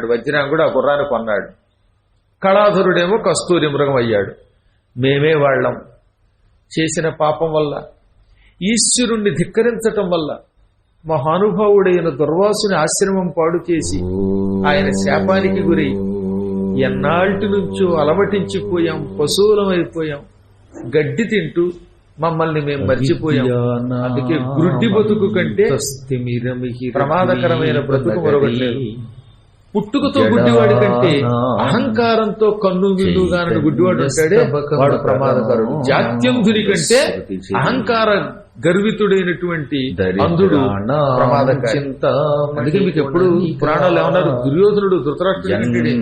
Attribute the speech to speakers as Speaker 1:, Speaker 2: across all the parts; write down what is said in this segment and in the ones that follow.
Speaker 1: పెట్టాడు వజ్రాంగుడు ఆ గుర్రాన్ని కొన్నాడు. కళాధరుడేమో కస్తూరి మృగం అయ్యాడు. మేమే వాళ్ళం. చేసిన పాపం వల్ల ఈశ్వరుణ్ణి ధిక్కరించటం వల్ల మహానుభావుడైన దుర్వాసుని ఆశ్రమం పాడు చేసి ఆయన శాపానికి గురై ఎన్నాళ్ళటి నుంచో అలమటించిపోయాం పశువులమైపోయాం. గడ్డి తింటూ మమ్మల్ని మేము మర్చిపోయాం. అందుకే గుడ్డి బతుకు కంటే ప్రమాదకరమైన బ్రతుకు మరొకటి పుట్టుకతో గుడ్డివాడి కంటే అహంకారంతో కన్ను విందుగానని గుడ్డివాడు ఉంటాడే వాడు ప్రమాదకరుడు. జాత్యంధుని కంటే అహంకార గర్వితుడైనటువంటి అంధుడు ప్రమాదకారి. అందుకే మీకు ఎప్పుడు పురాణాలు ఏమన్నారు? దుర్యోధనుడు ధృతరాష్ట్రుడి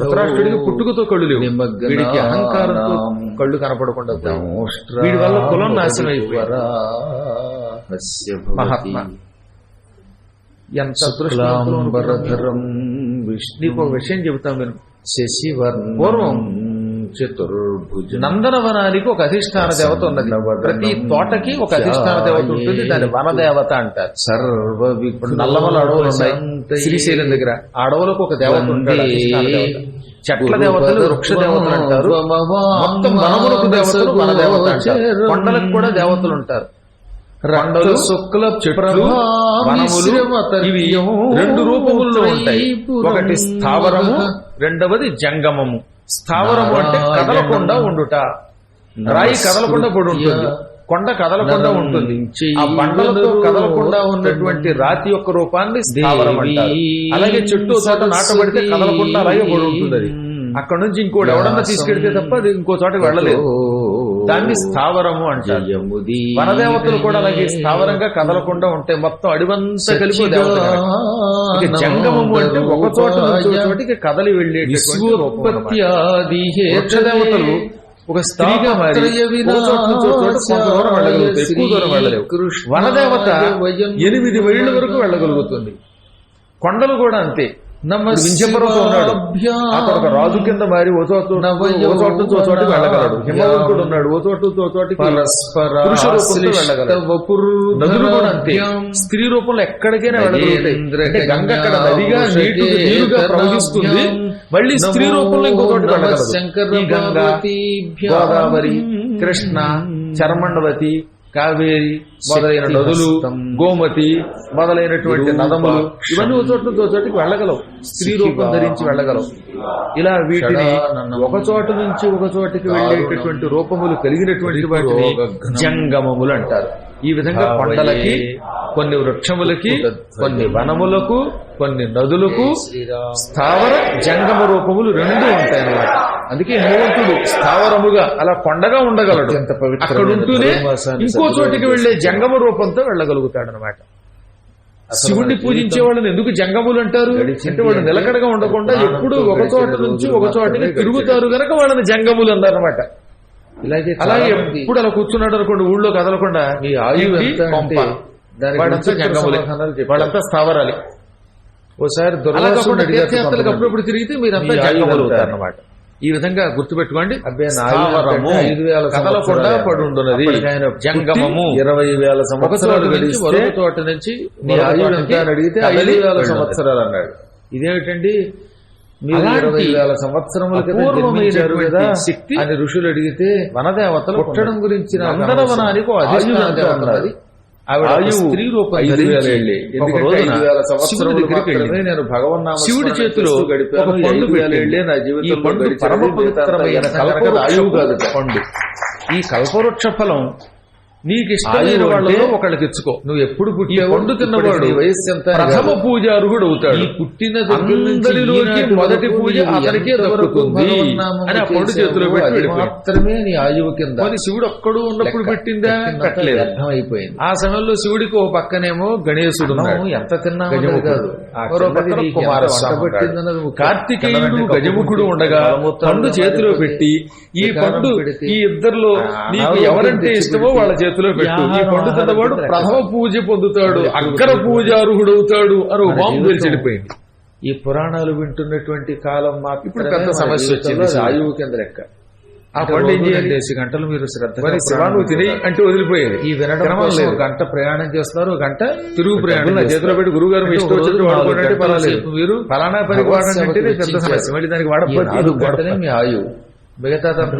Speaker 1: ధృతరాష్ట్రుడికి పుట్టుకతో కళ్ళు లేవు. వీడికి అహంకారంతో కళ్ళు కనపడకుండా. వీడి వల్ల కులం నాశనం అయిపోయారు మహాత్మా. ఎంత
Speaker 2: శుక్లాంబరధరం
Speaker 1: నీకు ఒక విషయం చెబుతాం నేను.
Speaker 2: శశివర్ణం
Speaker 1: పూర్వం
Speaker 2: చతుర్భుజ
Speaker 1: నందనవనానికి ఒక అధిష్టాన దేవత ఉన్నది. ప్రతి తోటకి ఒక అధిష్టాన దేవత ఉంటుంది. దాని వనదేవత అంటారు.
Speaker 2: సర్వ
Speaker 1: నల్లమల అడవులు ఉన్నాయి. శ్రీశైలం దగ్గర అడవులకు ఒక దేవత దేవత. చెట్ల దేవతలు వృక్ష దేవతలు అంటారు. మొత్తం వనములకు దేవతలు వన దేవత అంటారు కొండలకు కూడా దేవతలు ఉంటారు. చెట్లు వనములు ఇవి రెండు రూపముల్లో ఉంటాయి. ఒకటి స్థావరము రెండవది జంగమము. స్థావరము అంటే కదలకుండా ఉండుట. రాయి కదలకుండా పడి ఉంటుంది. కొండ కదలకుండా ఉంటుంది. ఆ బండలతో కదలకుండా ఉన్నటువంటి రాతి యొక్క రూపాన్ని స్థావరం అంటారు. అలాగే చెట్టు చోట నాటబడితే కదలకుండా అలాగే పడి ఉంటుంది అది. అక్కడ నుంచి ఇంకోటి ఎవడన్నా తీసుకెడితే తప్ప అది ఇంకో చోటకి వెళ్ళలేదు. దాన్ని స్థావరము అంటారు. వనదేవతలు కూడా అలాగే స్థావరంగా కదలకుండా ఉంటాయి మొత్తం అడివంతా కలిపి జంగమము అంటే ఒక చోట చోటికి కదలి
Speaker 2: విశ్వోత్పత్తి
Speaker 1: వృక్షదేవతలు ఒక స్త్రీగా వనదేవత ఎనిమిది మైళ్ళ వరకు వెళ్ళగలుగుతుంది. కొండలు కూడా అంతే. వింధ్యపర్వతం ఉన్నాడు. అక్కడ ఒక రాజు కింద మారి ఓ చోట ఓ చోట నుంచి ఓ చోటికి వెళ్ళగలడు. హిమవంతుడు ఉన్నాడు. ఓ చోట నుంచి ఓ చోటికి పురుష రూపంతో వెళ్ళగలడు. నదులు కూడా అంతే స్త్రీ రూపంలో ఎక్కడికైనా వెళ్ళగలుగుతాయి. గంగ అక్కడ నదిగా నీటి నీరుగా ప్రవహిస్తుంది. మళ్ళీ స్త్రీ రూపంలో ఇంకో చోటు వెళ్ళగలదు. ఈ గంగ గోదావరి కృష్ణ చర్మండవతి కావేరి మొదలైన నదులు గోమతి మొదలైనటువంటి నదములు ఇవన్నీ ఒక చోట నుంచి ఒక చోటికి వెళ్ళగలవు. స్త్రీ రూపం ధరించి వెళ్ళగలవు. ఇలా వీటిని ఒక చోట నుంచి ఒక చోటికి వెళ్ళేటటువంటి రూపములు కలిగినటువంటి వాటిని జంగమములు అంటారు. ఈ విధంగా కొండలకి కొన్ని వృక్షములకి కొన్ని వనములకు కొన్ని నదులకు స్థావర జంగమ రూపములు రెండు ఉంటాయి అన్నమాట అందుకే హనుమంతుడు స్థావరముగా అలా కొండగా ఉండగలడు. అక్కడ ఉంటూనే ఇంకో చోటికి వెళ్ళే జంగమ రూపంతో వెళ్ళగలుగుతాడు అనమాట శివుణ్ణి పూజించే వాళ్ళని ఎందుకు జంగములు అంటారు? అంటే వాళ్ళు నిలకడగా ఉండకుండా ఎప్పుడు ఒక చోట నుంచి ఒక చోటికి తిరుగుతారు గనక వాళ్ళని జంగములు అన్నారన్నమాట.
Speaker 2: ఇలాగే
Speaker 1: అలాగే ఎప్పుడు అలా కూర్చున్నాడు అనుకోండి ఊళ్ళో కదలకుండా.
Speaker 2: మీ ఆయువు.
Speaker 1: వాళ్ళంతా స్థావరాలి.
Speaker 2: ఓసారి.
Speaker 1: అప్పుడప్పుడు తిరిగితే మీరంతా అన్నమాట. ఈ విధంగా గుర్తుపెట్టుకోండి. కదలకుండా
Speaker 2: ఆయన పుట్టి
Speaker 1: జంగమము.
Speaker 2: ఇరవై వేల సంవత్సరాలు గడిస్తే
Speaker 1: చోట నుంచి
Speaker 2: మీ ఆయువు ఎంత అని అడిగితే ఐదు వేల. సంవత్సరాలు అన్నాడు.
Speaker 1: ఇదేమిటండి?
Speaker 2: సంవత్సరముల
Speaker 1: శక్తి
Speaker 2: అని ఋషులు అడిగితే
Speaker 1: వనదేవతలు
Speaker 2: పుట్టడం గురించి
Speaker 1: నందనవనానికి. ఆవిడ స్త్రీ రూపం శివుడి.
Speaker 2: నేను భగవన్నామ
Speaker 1: చేతిలో
Speaker 2: గడిపాను.
Speaker 1: పండు
Speaker 2: నా జీవితంలో.
Speaker 1: పరమ పవిత్రమైన
Speaker 2: ఆయువు కాదు
Speaker 1: పండు ఈ కల్పవృక్ష ఫలం నీకు ఇష్టమైన వాళ్ళలో ఒకళ్ళకి ఇచ్చుకో
Speaker 2: నువ్వు ఎప్పుడు
Speaker 1: పండు తిన్నవాడు
Speaker 2: వయస్సు ఎంత
Speaker 1: ప్రథమ. పూజార్హుడు అవుతాడు
Speaker 2: పుట్టిన
Speaker 1: అందరిలోకి మొదటి పూజ అతనికే
Speaker 2: భగవన్నామము
Speaker 1: అని ఆ పండు చేతిలో పెట్టి.
Speaker 2: మాత్రమే నీ ఆయువు కింద
Speaker 1: మరి శివుడు ఒక్కడు ఉన్నప్పుడు. పెట్టిందా పెట్టలేదు
Speaker 2: వ్యర్థమైపోయింది
Speaker 1: ఆ సమయంలో శివుడికి ఓ పక్కనేమో గణేశుడు
Speaker 2: ఎంత తిన్నా. కాదు.
Speaker 1: కార్తికేయుడు గజముఖుడు ఉండగా పండు చేతిలో పెట్టి ఈ పండు ఈ ఇద్దరిలో నీకు ఎవరంటే ఇష్టమో వాళ్ళ చేతిలో పెట్టు. ఈ
Speaker 2: ఆహారం,
Speaker 1: పండు తిన్నవాడు
Speaker 2: ఆహారం
Speaker 1: ప్రథమ పూజ పొందుతాడు అగ్ర పూజార్హుడవుతాడు అని
Speaker 2: జీవితం
Speaker 1: చెడిపోయింది
Speaker 2: ఈ పురాణాలు వింటున్నటువంటి కాలం మాకు
Speaker 1: ఇప్పుడు పెద్ద సమస్య వచ్చింది.
Speaker 2: ఆయువు కింద లెక్క.
Speaker 1: ఆ పళ్ళు ఏం చేయాలి?
Speaker 2: గంటలు మీరు శ్రద్ధగా
Speaker 1: మరి శివ నువ్వు తిని అంటే వదిలిపోయేది.
Speaker 2: ఈ వినడం
Speaker 1: లేదు.
Speaker 2: గంట ప్రయాణం చేస్తారు ఒక గంట తిరుగు ప్రయాణం
Speaker 1: నా చేతిలో పెట్టి గురువు గారు ఇష్టం వచ్చినట్టు పర్వాలేదు.
Speaker 2: మీరు
Speaker 1: ఫలానా
Speaker 2: భగవత్
Speaker 1: వాడంటే పెద్ద సమస్య. మళ్ళీ దానికి వాడకపోతే గొడవ.
Speaker 2: మీ ఆయువు. మిగతాదంతా.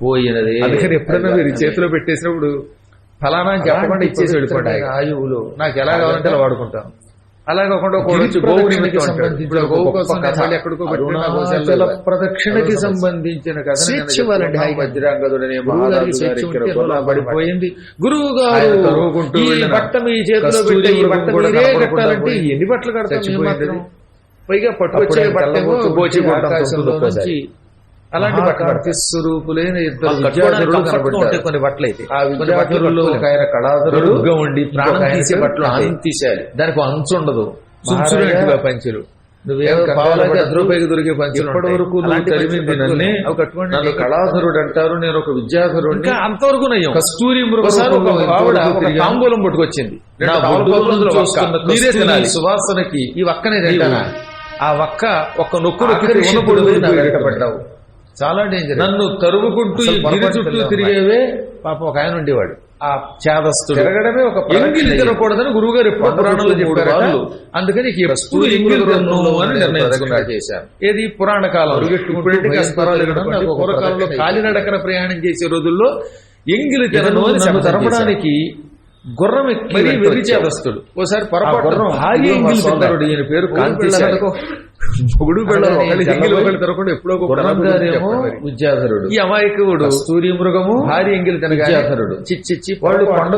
Speaker 2: పోయినది
Speaker 1: అందుకని ఎప్పుడైనా మీరు చేతిలో పెట్టేసినప్పుడు ఫలానా అని చెప్పకుండా ఇచ్చేసి వెళ్ళిపోతాయి
Speaker 2: ఆయువులు
Speaker 1: నాకు ఎలా కావాలంటే అలా వాడుకుంటాను అలా కాకుండా
Speaker 2: ప్రదక్షిణకి. సంబంధించిన పడిపోయింది గురువు గారు బట్ట మీ చేతిలో పెట్టే బట్ట మీరే కట్టాలంటే. ఎన్ని బట్టలు కడతాం మేము
Speaker 1: చచ్చిపోయింది
Speaker 2: మాత్రం?
Speaker 1: పైగా పట్టుకొచ్చే
Speaker 2: ఆయన
Speaker 1: అలాంటి
Speaker 2: మహాకాంతి స్వరూపులైన ఇద్దరు విద్యాధరులు
Speaker 1: కొన్ని బట్టలు అయితే.
Speaker 2: ఆ ఒక ఆయన కళాధరుడు
Speaker 1: ఉండి ప్రాణం తీసే బట్టలు ఉంటాయి.
Speaker 2: కాంతిశాలి
Speaker 1: దానికి అంచు ఉండదు. సుంచునట్టుగా పంచులు.
Speaker 2: నువ్వేం
Speaker 1: రూపాయికి దొరికే పంచులు
Speaker 2: ఇప్పటి. వరకు
Speaker 1: పంచులు
Speaker 2: నన్నే. కళాధరుడు అంటారు నేను ఒక విద్యాధరుడు
Speaker 1: అంతవరకు నయ్యం
Speaker 2: కస్తూరి
Speaker 1: ఒక
Speaker 2: మృగసారి
Speaker 1: ఆవిడ తాంబూలం పట్టుకొచ్చింది. ఒక్క. మీరే తినాలి.
Speaker 2: సువాసనకి
Speaker 1: ఈ వక్కనే తింటానా? ఆ వక్క ఒక్క నొక్కు నొక్కి ఉన్నప్పుడు
Speaker 2: నా వెంట పడ్డావు చాలా డేంజర్
Speaker 1: నన్ను తరుముకుంటూ చుట్టూ తిరిగేవే పాపం ఒక ఆయన ఉండేవాడు. ఆ చేదస్తుడు
Speaker 2: తిరగడమే ఒక
Speaker 1: ఎంగిలి
Speaker 2: ఇది.
Speaker 1: తినకూడదని గురువు గారు ఎప్పుడు పురాణంలో
Speaker 2: రాళ్ళు.
Speaker 1: అందుకని ఎప్పుడు ఎంగిలి అని
Speaker 2: చేశాను.
Speaker 1: ఏది? పురాణ కాలం.
Speaker 2: తిరగడం?
Speaker 1: పూర్వకాలంలో కాలినడకన ప్రయాణం చేసే రోజుల్లో ఎంగిలి తినను అని
Speaker 2: తరపడానికి
Speaker 1: గుర్రం ఎక్కి చేదస్తుడు ఓసారి పొరపాటు భారీ ఎంగిలి తిన్నాడు ఈయన పేరు కాంతి ఒకళ్ళు తినకుండా ఎప్పుడో.
Speaker 2: విద్యాధరుడు
Speaker 1: ఈ అమాయకుడు
Speaker 2: కస్తూరి మృగము
Speaker 1: భారీ ఎంగిలి
Speaker 2: విద్యాధరుడు.
Speaker 1: చిచ్చిచ్చి
Speaker 2: వాళ్ళు కొండ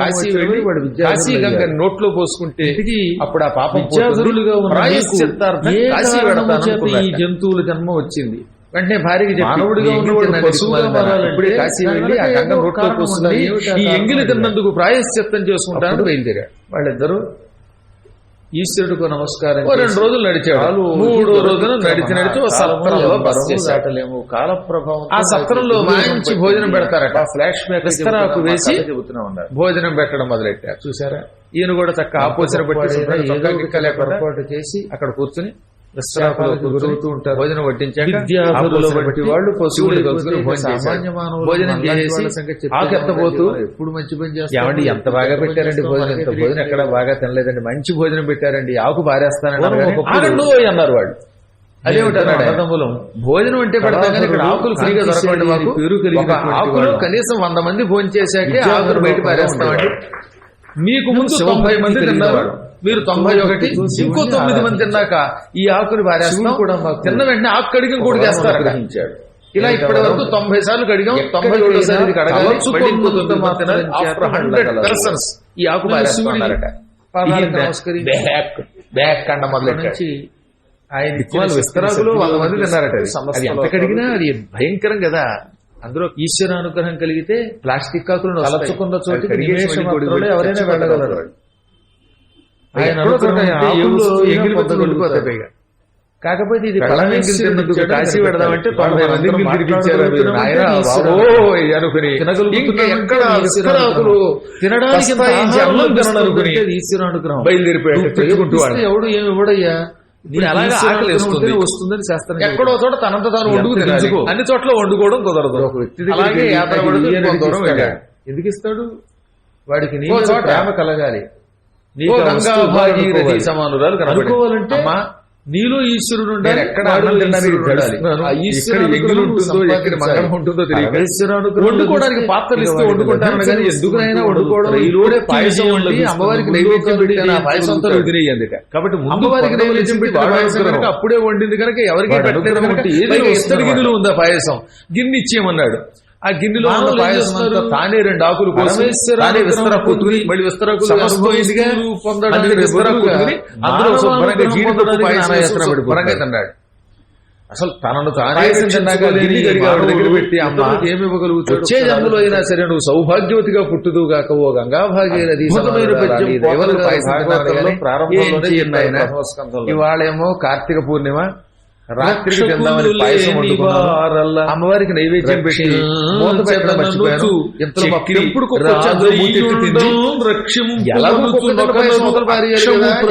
Speaker 1: కాశీ వెళ్ళి
Speaker 2: వాడు
Speaker 1: కాశీ గంగ. నోట్లో పోసుకుంటే అప్పుడు ఆ పాపం
Speaker 2: విద్యాధరులుగా. ఉన్న ఈ. జంతువుల జన్మ వచ్చింది
Speaker 1: వెంటనే భార్యకి
Speaker 2: మానవుడిగా
Speaker 1: "ఈ ఎంగిలి
Speaker 2: ఉన్నవాడు
Speaker 1: తిన్నాను
Speaker 2: పశువుగా
Speaker 1: నీకు మారాలంటే
Speaker 2: మారాలంటే
Speaker 1: ఇప్పుడే కాశీ వెళ్ళి ఆ గంగ నోట్లో
Speaker 2: ఆ
Speaker 1: ఈ ఎంగిలి? తిన్నందుకు ప్రాయశ్చిత్తం చేసుకుంటాను బయలుదేరాడు
Speaker 2: వాళ్ళిద్దరూ ఈశ్వరుడికి నమస్కారం
Speaker 1: రెండు రోజులు నడిచాడు. మూడో రోజున నడిచి నడిచి సత్రంలో బస.
Speaker 2: దాటలేము. కాల ప్రభావం
Speaker 1: ఆ సత్రంలో మంచి భోజనం పెడతారట.
Speaker 2: ఫ్లాష్ బ్యాక్
Speaker 1: వేసి
Speaker 2: చెబుతున్నా ఉన్నారు
Speaker 1: భోజనం పెట్టడం మొదలెట్టారు.
Speaker 2: చూసారా?
Speaker 1: ఈయన కూడా చక్క ఆపోచన పెట్టి
Speaker 2: పొరపాటు చేసి
Speaker 1: అక్కడ కూర్చుని
Speaker 2: గురువుతూ ఉంటారు.
Speaker 1: భోజనం వడ్డించాక
Speaker 2: వంటి
Speaker 1: పెట్టి
Speaker 2: వాళ్ళు పశువులు
Speaker 1: కలుసుకుని భోజనం చేసి ఆకెత్తబోతూ
Speaker 2: ఎప్పుడు మంచి పని చేస్తారు?
Speaker 1: ఎంత బాగా పెట్టారండి భోజనం? ఎంత భోజనం ఎక్కడ బాగా తినలేదండి. మంచి భోజనం పెట్టారండి. ఆకు బారేస్తానండి అన్నారు వాళ్ళు. అదేమిటి అన్నాడు ఆయన.
Speaker 2: అన్నదమ్ములం.
Speaker 1: భోజనం అంటే పెడతాం కానీ ఇక్కడ ఆకులు ఫ్రీగా దొరకండి మాకు.
Speaker 2: పేరు
Speaker 1: ఆకులు. కనీసం వంద మంది భోజనం చేశాకే ఆకులు బయట పారేస్తామండి. మీకు ముందు తొంభై మంది
Speaker 2: కలిగిన
Speaker 1: తిన్నారు
Speaker 2: వాడు.
Speaker 1: మీరు తొంభై ఒకటి ఇంకో తొమ్మిది మంది తిన్నాక ఈ ఆకులు పారేస్తాం.
Speaker 2: శివుడు కూడా
Speaker 1: తిన్న వెంటనే ఆకు కడిగి కూడా చేస్తారు ఇలా ఇప్పటి వరకు తొంభై సార్లు కడిగాం. తొంభై ఏడోసారి. After 100 persons ఈ ఆకు బ్యాక్ బ్యాక్ కండ మొదలెట్టాడు.
Speaker 2: నుంచి
Speaker 1: ఆయన విస్తరాకులు వంద మంది తిన్నారట అది. ఎంత కడిగినా అది భయంకరం కదా. అందులో
Speaker 2: ఈశ్వర అనుగ్రహం కలిగితే
Speaker 1: ప్లాస్టిక్ మళ్ళీ కొడుకు
Speaker 2: మాత్రంలో ఎవరైనా వెళ్ళగలరు.
Speaker 1: కాకపోతే ఇది
Speaker 2: ఇచ్చాడు
Speaker 1: కాశీ పెడదామంటే. తొంభై మంది
Speaker 2: తినడానికి
Speaker 1: బయలుదేరిపోయాడు.
Speaker 2: ఎవడు ఏమి ఇవ్వడయ్యా? వస్తుందని శాస్త్రం
Speaker 1: ఎక్కడో చోట తనంత తాను వండుకు. అన్ని చోట్ల వండుకోవడం కుదరదు.
Speaker 2: ఒక వ్యక్తి
Speaker 1: అలాగే
Speaker 2: ఎందుకు ఇస్తాడు? వాడికి నీ
Speaker 1: చోట
Speaker 2: ప్రేమ కలగాలి. నీకు
Speaker 1: గంగా భాగీరథి. సమానురాలు అమ్మా,
Speaker 2: నీలో ఈశ్వరుడు
Speaker 1: ఎక్కడ ఉంటుందో, వండుకోవడానికి పాత్రలు ఇస్తే వండుకుంటాను
Speaker 2: వాడికి
Speaker 1: కానీ
Speaker 2: లభించే
Speaker 1: ఎందుకైనా
Speaker 2: వస్తువు
Speaker 1: వండుకోవడం
Speaker 2: ఉండదు.
Speaker 1: ఈరోడే
Speaker 2: పూర్తి
Speaker 1: పాయసం
Speaker 2: లభిస్తుంది.
Speaker 1: అమ్మవారికి నైవేద్యం
Speaker 2: ఒకటి
Speaker 1: పెట్టాను ఆ పాయసం అంతా
Speaker 2: పొందుతాడు.
Speaker 1: తినేయి అందుక
Speaker 2: కాబట్టి
Speaker 1: అమ్మవారికి నైవేద్యం పెట్టి. కనుక అప్పుడే వండింది కనుక ఎవరికి పెట్టలేదు ఇత్తడి గిన్నెలు ఉంది పాయసం గిన్నె ఇచ్చేయమన్నాడు ఆ గిన్నెలో? తానే రెండు ఆకులు తానే మళ్ళీ విస్తరాకులు అందులో శుభ్రంగా జీడిపప్పు పాయసం. తిన్నాడు అసలు తనను దగ్గర పెట్టి అమ్మ
Speaker 2: ఏమి ఇవ్వగలుగుతాడు?
Speaker 1: వచ్చే జన్మలో అయినా సరే నువ్వు సౌభాగ్యవతిగా పుట్టుదు గాక ఓ గంగా భాగీరథి
Speaker 2: అద్భుతమైన పద్యం
Speaker 1: దేవతలు
Speaker 2: పోతన
Speaker 1: పాయసం
Speaker 2: భాగవతంలో
Speaker 1: తిన్నారు కానీ
Speaker 2: ప్రారంభంలోనే
Speaker 1: ఏం చేయను ఆయన?
Speaker 2: చెప్పారు ప్రథమ స్కంధంలో.
Speaker 1: ఇవాళేమో కార్తీక పూర్ణిమ రాత్రికి తిందామని పాయసం వండుకున్నాను. అమ్మవారికి నైవేద్యం పెట్టి మూత పెట్టడం మర్చిపోయాను. ఇంతలో మా పెంపుడు తింది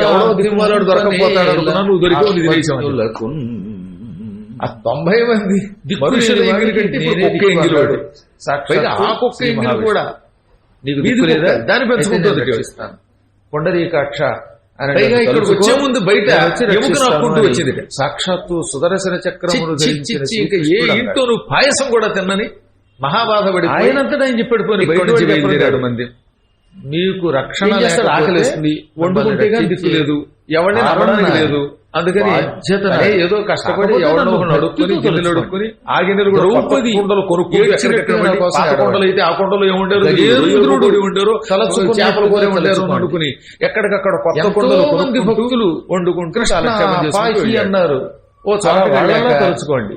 Speaker 1: ఎవడో దిక్కుమాలాడు దొరకపోతాడు అనుకున్నాను, నువ్వు దొరికావు. ఆ తొంభై మంది మనుషుల ఎంగిలి కంటే కుక్క ఆ కుక్క ఎంగిలి. కూడా.
Speaker 2: నీకు.
Speaker 1: దాన్ని పెంచుకుంటుంది
Speaker 2: అయితే పైగా ఇక్కడికి వచ్చే ముందు బయట ఎముక. వచ్చింది.
Speaker 1: సాక్షాత్తు సుదర్శన చక్రమును
Speaker 2: చి, చి,
Speaker 1: ధరించిన
Speaker 2: చి, ఇంకా ఏ. ఇంట్లో నువ్వు పాయసం కూడా తిన్నని మహాబాధపడి
Speaker 1: ఆయనంతటా ఆయన చెప్పాడు బయట
Speaker 2: నుంచి బయలుదేరాడు
Speaker 1: బయలుదేరాడు
Speaker 2: మంది
Speaker 1: మీకు రక్షణ
Speaker 2: ఏం చేస్తాడు?
Speaker 1: లేకపోతే
Speaker 2: ఆకలి వేస్తుంది.
Speaker 1: వండుకుంటే దిక్కు లేదు ఎవరిని నమ్మడానికి లేదు అందుకని. ఏదో కష్టపడి ఎవరినో అడుక్కుని గిన్నెలు. అడుక్కుని ఆ గిన్నెలు కూడా
Speaker 2: ద్రౌపది
Speaker 1: కుండలు కొనుక్కు. కుండలు అయితే ఆ కుండలు ఉండారు
Speaker 2: తలచుకుని
Speaker 1: చేపల. వండుకుని ఎక్కడికక్కడ కొత్త కుండలు
Speaker 2: భక్తులు
Speaker 1: వండుకుంటూ
Speaker 2: కృష్ణ
Speaker 1: కాలక్షేపం చేసుకుంటూ
Speaker 2: పాహి
Speaker 1: వెళ్ళారు.
Speaker 2: అన్నారు.
Speaker 1: ఓ చాలా తలుచుకోండి.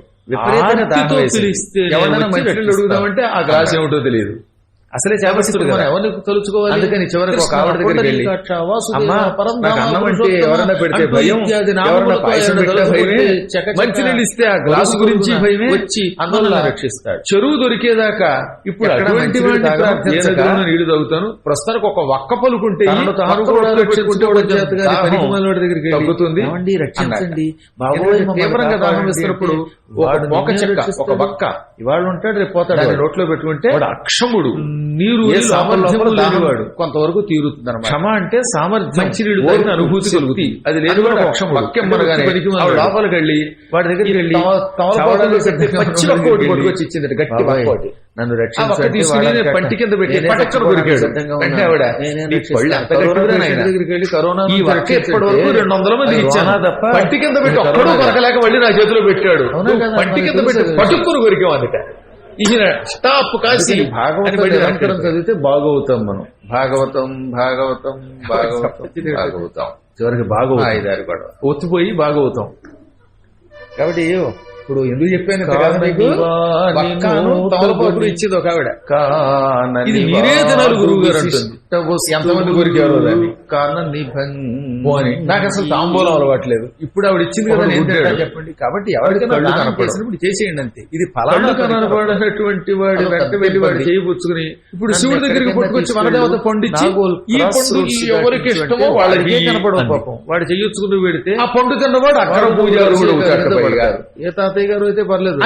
Speaker 2: పిలిస్తే
Speaker 1: ఎవరైనా
Speaker 2: రక్షిస్తాను.
Speaker 1: అడుగుదామంటే ఆ గ్లాస్ ఏమిటో తెలియదు అసలే
Speaker 2: ఎవరిని తలుచుకోవాలి?
Speaker 1: అందుకని చివరికి ఒక ఆవిడ దగ్గరికి వెళ్ళి అన్నం అంటే ఎవరన్నా పెడితే భయం? మంచి నీళ్ళు ఇస్తే ఆ గ్లాసు గురించి భయమే?
Speaker 2: వచ్చి మనల్ని
Speaker 1: రక్షిస్తాడు. చెరువు దొరికేదాకా ఇప్పుడు అటువంటి నీళ్ళు తాగుతాను? ప్రస్తుతానికి ఒక వక్క పలుకుంటే
Speaker 2: దగ్గరికి
Speaker 1: తగ్గుతుంది
Speaker 2: రక్షించండి. బాబోయ్,
Speaker 1: తీవ్రంగా
Speaker 2: అంటే
Speaker 1: ఒక చెక్క ఒక. వక్క.
Speaker 2: ఇవాళ ఉంటాడు రేపు పోతాడు.
Speaker 1: నోట్లో పెట్టుకుంటే అక్షముడు.
Speaker 2: నీరు దాహం
Speaker 1: లేనివాడు.
Speaker 2: కొంతవరకు తీరుతుంది అనమాట
Speaker 1: క్షమ అంటే సామర్థ్యం
Speaker 2: అనుభూతి. కలుగుతుంది.
Speaker 1: అది లేదు
Speaker 2: కూడా.
Speaker 1: లోపలికి వెళ్ళి వాడి దగ్గరికి వెళ్ళి పట్టుకొచ్చి ఇచ్చింది గట్టి.
Speaker 2: నన్ను అంటాడు.
Speaker 1: పంటి కింద పెట్టి
Speaker 2: కరోనా
Speaker 1: ఈ. ఎప్పటి వరకు రెండు వందల మంది ఇచ్చాను
Speaker 2: తప్ప
Speaker 1: పంటి కింద పెట్టి ఒక్కడూ కొరకలేక మళ్ళీ నా చేతిలో పెట్టాడు? పంటి కింద పెట్టి. పట్టుకుని కొరికాం అందుక ఈయన స్టాప్ కాసి
Speaker 2: భాగవతం చదివితే బాగవుతాం మనం. భాగవతం భాగవతం భాగవతం భాగవతం.
Speaker 1: చివరికి బాగా
Speaker 2: ఐదారు గొడవ.
Speaker 1: ఒత్తిపోయి బాగా అవుతాం కాబట్టి ఇప్పుడు ఎందుకు చెప్పాను తమలపాకులు ఇచ్చింది ఒక ఆవిడ. ఇది మీరే తినాలి గురువు గారు ఎంతమంది కొరికారో దాన్ని.
Speaker 2: కాన నిభం
Speaker 1: పోని నాకు అసలు తాంబూలం అలవాట్లేదు ఇప్పుడు ఆవిడ ఇచ్చింది కదా. చెప్పండి కాబట్టి ఎవరికైనా. చేసినప్పుడు చేసేయండి అంతే ఇది ఫలానా
Speaker 2: వాడి వెంట వెళ్ళి వాడు
Speaker 1: ఇబ్బంది.
Speaker 2: చేయి పుచ్చుకుని
Speaker 1: ఇప్పుడు శివుడి దగ్గరికి పట్టుకొచ్చి. వనదేవత
Speaker 2: నాగోల్
Speaker 1: ఈ పండు ఎవరికి ఇష్టమో వాళ్ళకి
Speaker 2: కనపడవు. పాపం వాడు చెయ్యొచ్చుకుని పెడితే
Speaker 1: ఆ పండు తిన్నవాడు అక్కడ పూజారు కూడా.
Speaker 2: పడతారు. ఏ తాతయ్య గారు అయితే పర్లేదు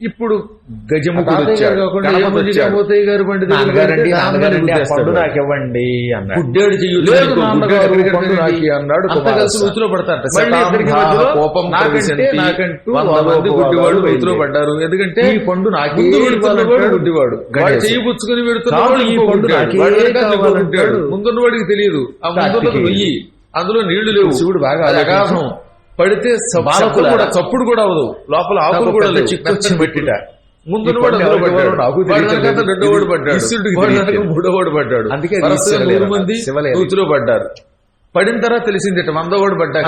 Speaker 1: ఇప్పుడు. నాకు ఇవ్వండి
Speaker 2: గుడ్డేడు
Speaker 1: అన్నాడు
Speaker 2: మంది. పడ్డారు ఎందుకంటే
Speaker 1: ఈ పండు నాకే
Speaker 2: ముందు పెడుతున్నవాడు
Speaker 1: ఇవ్వాలంటాడు
Speaker 2: గుడ్డివాడు. చెయ్యి పుచ్చుకుని పెడుతున్నాడు
Speaker 1: ఈ పండు
Speaker 2: గుడ్డివాడు.
Speaker 1: నాకే
Speaker 2: వాడి వెనకాల ఇంకో
Speaker 1: కావాలంటాడు.
Speaker 2: గుడ్డివాడు. ముందున్నవాడికి తెలియదు ఆ ముందున్నది. వెయ్యి అందులో నీళ్ళు లేవు
Speaker 1: శివుడు బాగా
Speaker 2: అగాధం పడితే కూడా చప్పుడు కూడా అవదు లోపల ఆకులు కూడా మెత్తని
Speaker 1: పెట్టిట.
Speaker 2: వెనకాల రెండో వాడు పడ్డాడు. మూడో వాడు పడ్డాడు.
Speaker 1: అందుకే
Speaker 2: మంది పడ్డారు. పడిన తర్వాత తెలిసింది వంద వాడు పడ్డాక.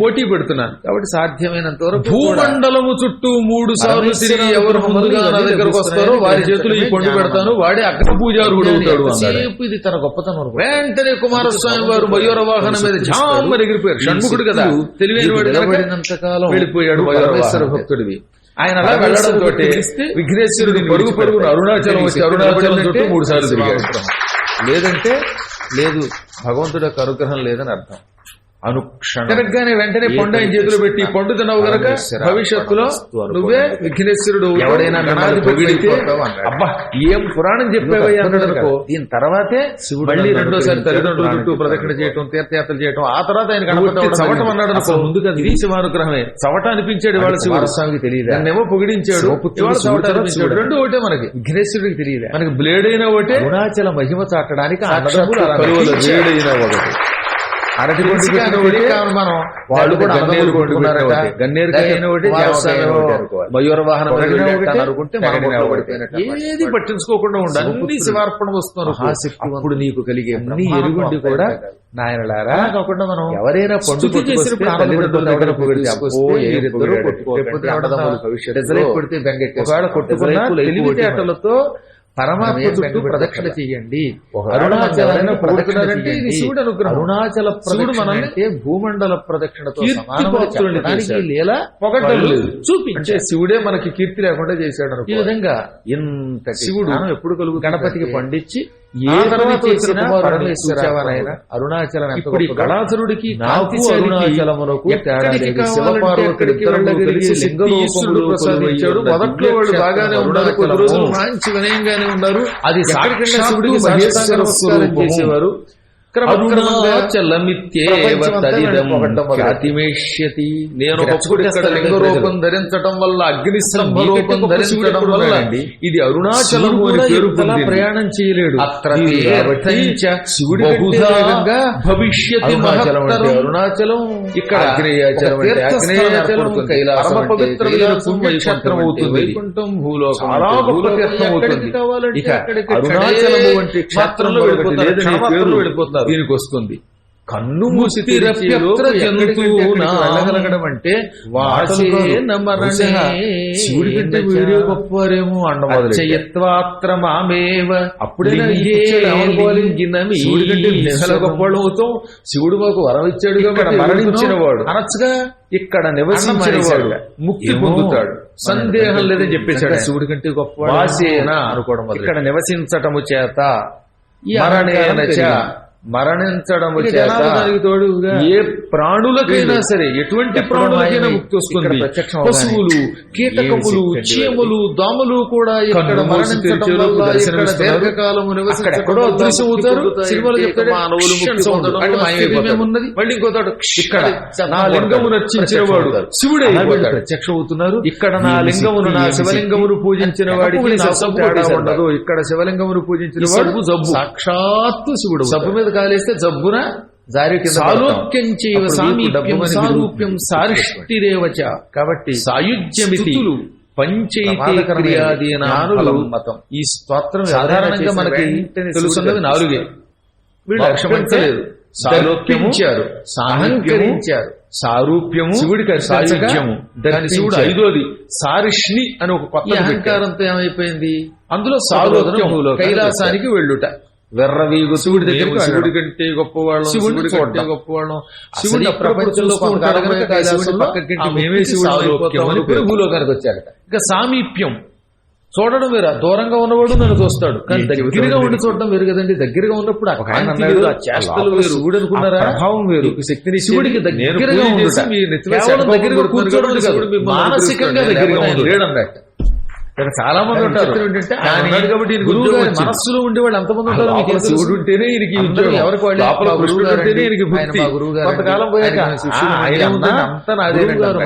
Speaker 2: పోటీ పెడుతున్నాను
Speaker 1: కాబట్టి సాధ్యమైనంత వరకు కూడా
Speaker 2: భూమండలము చుట్టూ మూడు సార్లు తిరిగి ఎవరు ముందుగా నా దగ్గరకు వస్తారో వారి చేతులు ఈ పండు పెడతాను వాడే అగ్ర పూజారుడు అవుతాడు అన్నాడు.
Speaker 1: ఎంతసేపు ఇది తన గొప్పతనం.
Speaker 2: వెంటనే కుమారస్వామి వారు మయూర వాహనం మీద జామ్మని ఎగిరిపోయారు. షణ్ముఖుడు కదా. తెలివైన వాడు వెళ్ళిపోయాడు.
Speaker 1: భక్తుడివి.
Speaker 2: ఆయన అలా
Speaker 1: భక్తుడిస్తే
Speaker 2: విఘ్నేశ్వరుడు పరుగు పరుగున. అరుణాచలం వచ్చి అరుణాచలం చుట్టూ మూడు సార్లు తిరిగాడు.
Speaker 1: లేదంటే లేదు భగవంతుడి యొక్క అనుగ్రహం లేదని అర్థం. అనుక్షణం
Speaker 2: తిరగగానే వెంటనే పండు ఆయన చేతిలో పెట్టి పండు తిన్నావు గనక భవిష్యత్తులో. నువ్వే విఘ్నేశ్వరుడు
Speaker 1: ఎవడైనా. అబ్బా
Speaker 2: ఏం పురాణం చెప్పావయ్యా అన్నాడు అనుకో.
Speaker 1: దీని తర్వాతే
Speaker 2: మళ్ళీ రెండోసారి తల్లిదండ్రుల చుట్టూ. ప్రదక్షిణ చేయటం తీర్థయాత్రలు చేయటం ఆ తర్వాత ఆయన చవటం అన్నాడు అనుకో.
Speaker 1: ముందుగా
Speaker 2: ఇది శివానుగ్రహమే చవట అనిపించాడు వాళ్ళ శివుడు.
Speaker 1: కుమారస్వామికి తెలియదా?
Speaker 2: నన్నేమో పొగిడించాడు. చవట అనిపించాడు. రెండు ఒకటే మనకి.
Speaker 1: విఘ్నేశ్వరుడికి తెలియదా?
Speaker 2: మనకి బ్లేడ్ అయినా ఒకటే.
Speaker 1: అరుణాచల మహిమ చాటడానికి.
Speaker 2: వేడైన ఒకటి.
Speaker 1: అరటి
Speaker 2: మనం
Speaker 1: వాళ్ళు కూడా
Speaker 2: గన్నేరు కొట్టుకున్నారట. గన్నేరు ఒకటి. మయూర వాహనం
Speaker 1: అనుకుంటే.
Speaker 2: ఏది పట్టించుకోకుండా ఉండాలి అన్ని. శివార్పణ వస్తున్నారు. అప్పుడు నీకు కలిగే
Speaker 1: అన్ని ఎరుగుండి కూడా. నాయనలారా
Speaker 2: కాకుండా మనం
Speaker 1: ఎవరైనా పండు
Speaker 2: స్తుతి
Speaker 1: పట్టుకొస్తే
Speaker 2: చేసినప్పుడు.
Speaker 1: ఒకవేళ కొట్టుకున్నా తెలివితేటలతో పరమాత్మ చుట్టూ ప్రదక్షిణ చెయ్యండి.
Speaker 2: శివుడి అనుగ్రహం.
Speaker 1: అరుణాచల
Speaker 2: శివుడు మనల్ని
Speaker 1: భూమండల ప్రదక్షిణతో. లీల.
Speaker 2: అంటే శివుడే మనకి కీర్తి లేకుండా చేశాడు
Speaker 1: ఈ విధంగా ఇంతటి
Speaker 2: శివుడు
Speaker 1: ఎప్పుడు కలుగు గణపతికి పండించి అరుణాచలం
Speaker 2: ఇప్పుడు
Speaker 1: నాకు అరుణాచలమునకు
Speaker 2: ప్రసాదించాడు. మొదట్లో వాళ్ళు
Speaker 1: దివ్యక్షేత్రం
Speaker 2: బాగానే ఉన్నారు. కొద్ది
Speaker 1: అరుణాచలము.
Speaker 2: రోజులు మంచి వినయంగానే ఉన్నారు.
Speaker 1: అది సాక్షాత్తు మహేశ్వర.
Speaker 2: చేసేవారు. నేను ఒకప్పుడు ఇక్కడ లింగ. రూపం ధరించడం వల్ల అగ్ని రూపం ధరించడం వల్ల? ఇది అరుణాచలం.
Speaker 1: ప్రయాణం చేయలేడు
Speaker 2: భవిష్యతి
Speaker 1: అరుణాచలం. అరుణాచలం
Speaker 2: ఇక్కడ
Speaker 1: వైకుంఠం
Speaker 2: అవుతుంది భూలోకం. కావాలంటే అక్కడే
Speaker 1: వంటి క్షేత్రంలో
Speaker 2: మాత్రంలో
Speaker 1: వెళ్ళిపోతారు.
Speaker 2: వెళ్ళిపోతారు. దీనికి వస్తుంది.
Speaker 1: కన్ను మూసి వెళ్ళగలగడం అంటే శివుడి వీడియో గొప్పవారేమో అండ
Speaker 2: అచ్చయత్వాత్ర మామేవ? లింగినమి?
Speaker 1: శివుడి కంటే నెహల గొప్పవాళ్ళు అవుతాం శివుడు మాకు వరం ఇచ్చాడు కాబట్టి
Speaker 2: మరణించిన వాడు
Speaker 1: అనొచ్చుగా?
Speaker 2: ఇక్కడ
Speaker 1: అన్నం
Speaker 2: నివసించిన
Speaker 1: మానేశాడు.
Speaker 2: వాడు ముక్తి. పొందుతాడు. సందేహం లేదని చెప్పేశాడు.
Speaker 1: శివుడి కంటే గొప్పవాడు
Speaker 2: వాసేన
Speaker 1: అనుకోవడం
Speaker 2: ఇక్కడ నివసించటము చేత మరణేన. మరణించడము చేత ఏ ప్రాణులకైనా సరే ఎటువంటి ప్రాణులకైనా ముక్తి వస్తుంది పశువులు కీటకములు చీమలు దోమలు కూడా ఇక్కడ మరణించడం. దీర్ఘకాలము నివసించడం
Speaker 1: అదృశ్యం అవుతారు. సినిమాలో చెప్తాడు,
Speaker 2: మానవులు. ఏమేమున్నది? మళ్ళీ ఇంకోతాడు ఇక్కడ నా లింగము నర్చించిన వాడు శివుడే
Speaker 1: ప్రత్యక్షం అవుతున్నారు
Speaker 2: ఇక్కడ నా లింగమును నా శివలింగమును. పూజించిన వాడికి
Speaker 1: కొట్టేశారు.
Speaker 2: ఉండదు. ఇక్కడ శివలింగమును పూజించిన వాడు
Speaker 1: జబ్బు.
Speaker 2: సాక్షాత్తు శివుడు
Speaker 1: సబ్బు మీద కాలేస్తే జబ్బున
Speaker 2: సామీప్యం సారూప్యం. సారిష్టిరేవచ.
Speaker 1: కాబట్టి
Speaker 2: సాయుధ్యమితి. పంచైతే
Speaker 1: మతం.
Speaker 2: ఈ స్తోత్రం
Speaker 1: సాధారణంగా
Speaker 2: మనకి తెలుసున్నది నాలుగే. వీళ్ళు సాలోక్యము
Speaker 1: దర్పించారు,
Speaker 2: అహంకరించారు సారూప్యము
Speaker 1: శివుడికి
Speaker 2: సాయుధ్యము. కానీ శివుడు. ఐదోది. సారిష్ణి అని ఒక కొత్త
Speaker 1: అహంకారంతో ఏమైపోయింది?
Speaker 2: అందులో
Speaker 1: భూలోకానికి
Speaker 2: కైలాసానికి వెళ్ళుట. వెర్రవీగు
Speaker 1: శివుడి దగ్గరికి
Speaker 2: మేము శివుడి. కంటే గొప్పవాళ్ళం శివుడి కంటే. గొప్పవాళ్ళం.
Speaker 1: శివుడు ప్రపంచంలో మేమే శివుడు భూలోకానికి
Speaker 2: ఇక సామీప్యం. చూడడం వేరా. దూరంగా ఉన్నవాడు నన్ను చూస్తాడు. కానీ దగ్గరగా ఉండి చూడడం వేరు కదండి. దగ్గరగా ఉన్నప్పుడు చేష్టలు వేరు. వేరు.
Speaker 1: శక్తిని
Speaker 2: శివుడికి దగ్గరగా దగ్గరగా కూర్చోవడం మానసికంగా. దగ్గరగా ఉండుట.
Speaker 1: ఇక్కడ చాలా మంది ఉంటారు. మనస్సులో ఉండే వాళ్ళు ఎంతమంది ఉంటారు?
Speaker 2: శివుడు ఉంటేనే ఈయనకి.
Speaker 1: ఎవరికి వాళ్ళే.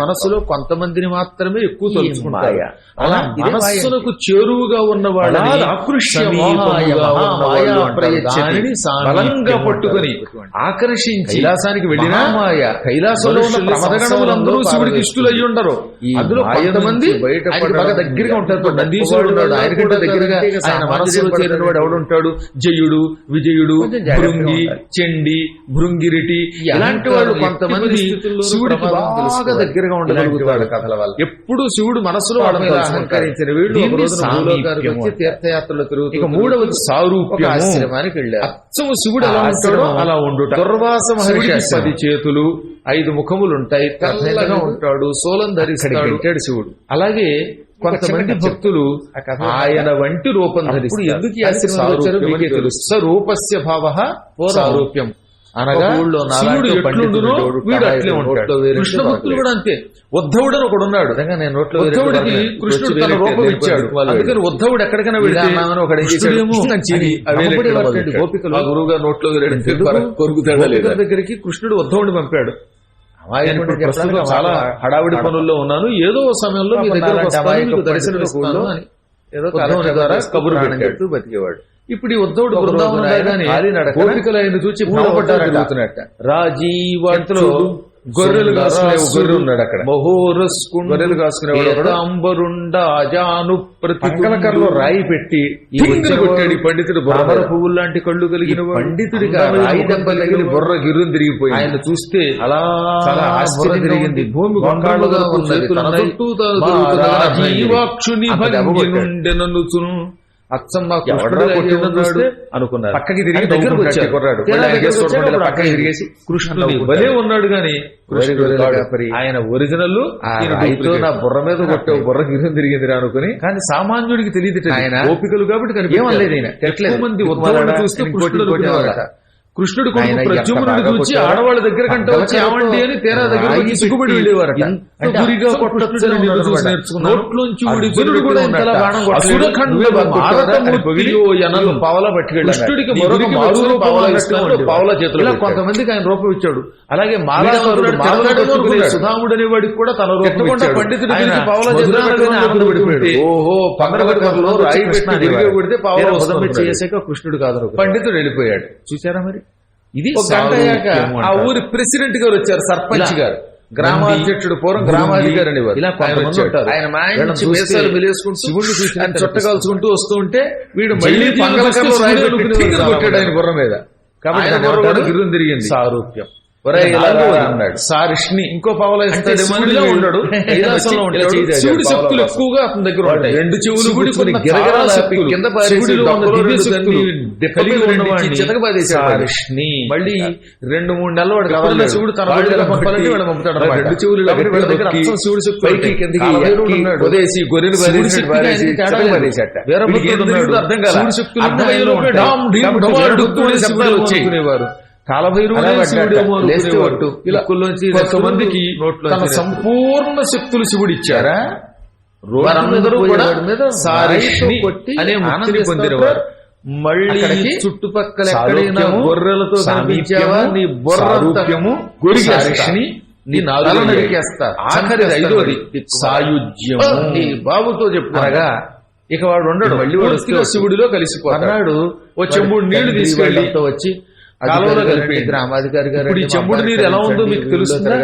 Speaker 2: మనస్సులో కొంతమందిని మాత్రమే ఎక్కువ తలుచుకుంటారు. అలా మనస్సులకు చేరువుగా ఉన్న వాళ్ళని
Speaker 1: అలా ఆకృష్య
Speaker 2: సమీపముగా
Speaker 1: మోహాయ
Speaker 2: ఉన్న
Speaker 1: మహామాయ
Speaker 2: వాళ్ళు అంటారు.
Speaker 1: ప్రయచ్చతి.
Speaker 2: దానిని
Speaker 1: సామీప్యం
Speaker 2: బలంగా. పట్టుకొని. ఆకర్షించి
Speaker 1: కైలాసానికి వెళ్ళినా
Speaker 2: కైలాసంలో ఉన్న ప్రమదగణములందరూ శివుడికి ఇష్టలు అయి ఉండరు అందులో కొంతమంది ఆయనకి బాగా దగ్గరగా ఉంటారు నందీశ్వరుడు
Speaker 1: గొప్పవాడు
Speaker 2: ఉన్నాడు ఆయన కంటే
Speaker 1: కూడా
Speaker 2: దగ్గరగా
Speaker 1: కాదంటే ఇక
Speaker 2: ఆయన
Speaker 1: సామాన్యుడు
Speaker 2: మనసులో
Speaker 1: ఏం
Speaker 2: చేరిన వాడు
Speaker 1: పడతాడు?
Speaker 2: ఎవడుంటాడు జయుడు విజయుడు భృంగి. చెండి భృంగిరిటి ఇలాంటి వాళ్ళు కొంతమంది
Speaker 1: ప్రమాదం
Speaker 2: బాగా. దగ్గరగా ఉండగలుగుతాడు
Speaker 1: వాళ్ళ కథల వల్ల.
Speaker 2: ఎప్పుడు శివుడు మనసులో
Speaker 1: ఇలా
Speaker 2: తలుచుకుంటాడు.
Speaker 1: అహంకరించిన వీళ్ళు ఒక తీర్థయాత్రలు తిరుగుతూ
Speaker 2: మూడవది
Speaker 1: ఒక
Speaker 2: సారూప్యము
Speaker 1: ఆశ్రమానికి వెళ్ళారు
Speaker 2: అచ్చము శివుడు ఎలా ఉంటాడో అలా ఉండుట
Speaker 1: దుర్వాస మహర్షి.
Speaker 2: పది చేతులు ఐదు ముఖములు ఉంటాయి తెల్లగా ఉంటాడు సోలం ధరిస్తాడు.
Speaker 1: వెళ్ళాడు శివుడు.
Speaker 2: అలాగే కొంతమంది భక్తులు ఆయన వంటి రూపం ధరిస్తారు.
Speaker 1: ఎందుకు తెలుసు.
Speaker 2: భావ సారూప్యం. అనగా శివుడు ఎట్లుండునో వీడు అట్లే ఉంటాడు. కృష్ణ భక్తులు. కూడా అంతే. ఉద్ధవుడు అని ఒకడు ఉన్నాడు.
Speaker 1: నేను నోట్లో
Speaker 2: ఉద్ధవుడికి కృష్ణుడు తన రూపం ఇచ్చాడు.
Speaker 1: వాళ్ళు
Speaker 2: అందుకని ఉద్ధవుడు ఎక్కడికైనా మొదలెట్టాడు.
Speaker 1: గోపికలు
Speaker 2: ఆ గురువు గారు నోట్లో కొరుకుతాడా
Speaker 1: దగ్గరికి
Speaker 2: కృష్ణుడు ఉద్ధవుడిని పంపాడు. చాలా హడావిడి పనుల్లో ఉన్నాను. ఏదో సమయంలో మీ దర్శనం అని
Speaker 1: ఏదో
Speaker 2: ద్వారా కబురు పెట్టాడు.
Speaker 1: బతికేవాడు.
Speaker 2: ఇప్పుడు ఈ ఉద్ధవుడు
Speaker 1: రోజున
Speaker 2: బృందావనం
Speaker 1: ఆయన
Speaker 2: గొర్రెలు కాసుకునే గొర్రె ఉన్నాడు అక్కడ గొర్రెలు కాసుకునేవాడు.
Speaker 1: ఏతాంబరుండ,
Speaker 2: అజాను
Speaker 1: పంకలకర్లో రాయి పెట్టి
Speaker 2: కొట్టాడు పండితుడు బుర్ర మీద.
Speaker 1: పువ్వులు లాంటి కళ్ళు కలిగిన.
Speaker 2: పండితుడికి
Speaker 1: అందమైన
Speaker 2: రాయి దెబ్బ తగిలి. బుర్ర గిర్రుని తిరిగిపోయింది
Speaker 1: ఆయన చూస్తే
Speaker 2: అలా
Speaker 1: చాలా ఆశ్చర్యంగా
Speaker 2: తిరిగింది. భూమి గొంగళుగా
Speaker 1: ఉన్నది.
Speaker 2: అచ్చం మా అనుకున్నారు.
Speaker 1: పక్కకి తిరిగి
Speaker 2: దగ్గరకు వచ్చాడు
Speaker 1: పక్కకి తిరిగేసి
Speaker 2: కృష్ణుడు భలే ఉన్నాడు గాని ఆయన ఒరిజినల్
Speaker 1: నా బుర్ర మీద కొట్టే బుర్ర గీసం తిరిగింది అనుకుని
Speaker 2: కానీ సామాన్యుడికి తెలియదు
Speaker 1: ఆయన
Speaker 2: ఓపికలు కాబట్టి కనిపించలేదు మంది ఉత్తరాలు చూస్తే కృష్ణుడు కృష్ణుడు కొడుకు ఆడవాళ్ళ దగ్గర కంటే వచ్చి ఏమండి అని తేరా దగ్గర సిగ్గుబడి సిగ్గుపడి చేతులు
Speaker 1: కొంతమందికి ఆయన రూపం ఇచ్చాడు. అలాగే
Speaker 2: సుధాముడు అనే వాడికి కూడా తన రూపం
Speaker 1: పండితుడు పావల
Speaker 2: ఓహో
Speaker 1: పగడగడలో
Speaker 2: పెడితే
Speaker 1: పెట్టిన చేసాక కృష్ణుడు కాదు
Speaker 2: పండితుడు వెళ్ళిపోయాడు
Speaker 1: చూసారా మరి ఇది
Speaker 2: ఆ ఊరి ప్రెసిడెంట్ గారు వచ్చారు సర్పంచ్ గారు. గ్రామాధ్యక్షుడు పూర్వం గ్రామాధికారి అనేవారు ఆయన మంచి వేసాలు చుట్టకాల్చుకుంటూ వస్తూ ఉంటే వీడు మళ్ళీ కొట్టాడు ఆయన గుర్రం మీద.
Speaker 1: కాబట్టి
Speaker 2: గిర్రం తిరిగింది.
Speaker 1: సారూప్యం.
Speaker 2: సారిష్ని ఇంకో పావలా ఇస్తాడేమో
Speaker 1: ఉండడు.
Speaker 2: శివుడి శక్తులు ఎక్కువగా అతని దగ్గర ఉంటాయి.
Speaker 1: రెండు చెవులు సారిష్ని
Speaker 2: మళ్ళీ రెండు మూడు నెలలు
Speaker 1: వాడు
Speaker 2: కావాలి శివుడు తన పంపుతాడు
Speaker 1: రెండు చెవులు
Speaker 2: శివుడు శక్తులు
Speaker 1: ఉదేసి గొర్రెలు అర్థం కాదు
Speaker 2: శివుడు శక్తులు
Speaker 1: వచ్చేవారు
Speaker 2: కాలభైరవుడు
Speaker 1: ఇలాక్కుల్లోంచి
Speaker 2: సంపూర్ణ శక్తులు శివుడు ఇచ్చారా వారందరూ అనే
Speaker 1: ఆనంది
Speaker 2: పొందినవారు. మళ్ళీ చుట్టుపక్కల ఎక్కడైనా గొర్రెలతో కనిపించావా నీ బొర్రము నీ నాలుగు నరికేస్తారు ఆఖరి ఐదోది. సాయుధ్యం బాబుతో
Speaker 1: చెప్పారగా ఇక వాడు ఉండడు.
Speaker 2: మళ్ళీ శివుడిలో కలిసిపోతాడు. వచ్చే మూడు నీళ్ళు తీసుకెళ్ళి.
Speaker 1: వచ్చి కాలంలో
Speaker 2: కలిపి
Speaker 1: గ్రామాధికారి గారు
Speaker 2: ఈ చెంబుడు నీరు ఎలా ఉందో మీకు తెలుస్తుందా?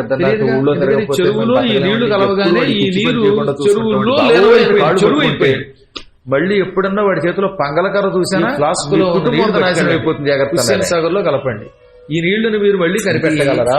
Speaker 2: చెరువులో ఈ
Speaker 1: నీళ్ళు
Speaker 2: కలవగానే ఈ నీరు చెరువులో చెరువు అయిపోయాడు మళ్ళీ ఎప్పుడన్నా వాడి చేతిలో పంగలకర చూసినా? ఫ్లాస్క్లో కుటుంబం నాశనం అయిపోతుంది జాగ్రత్త సాగర్లో కలపండి. ఈ నీళ్ళను మీరు మళ్ళీ కనిపెట్టగలరా?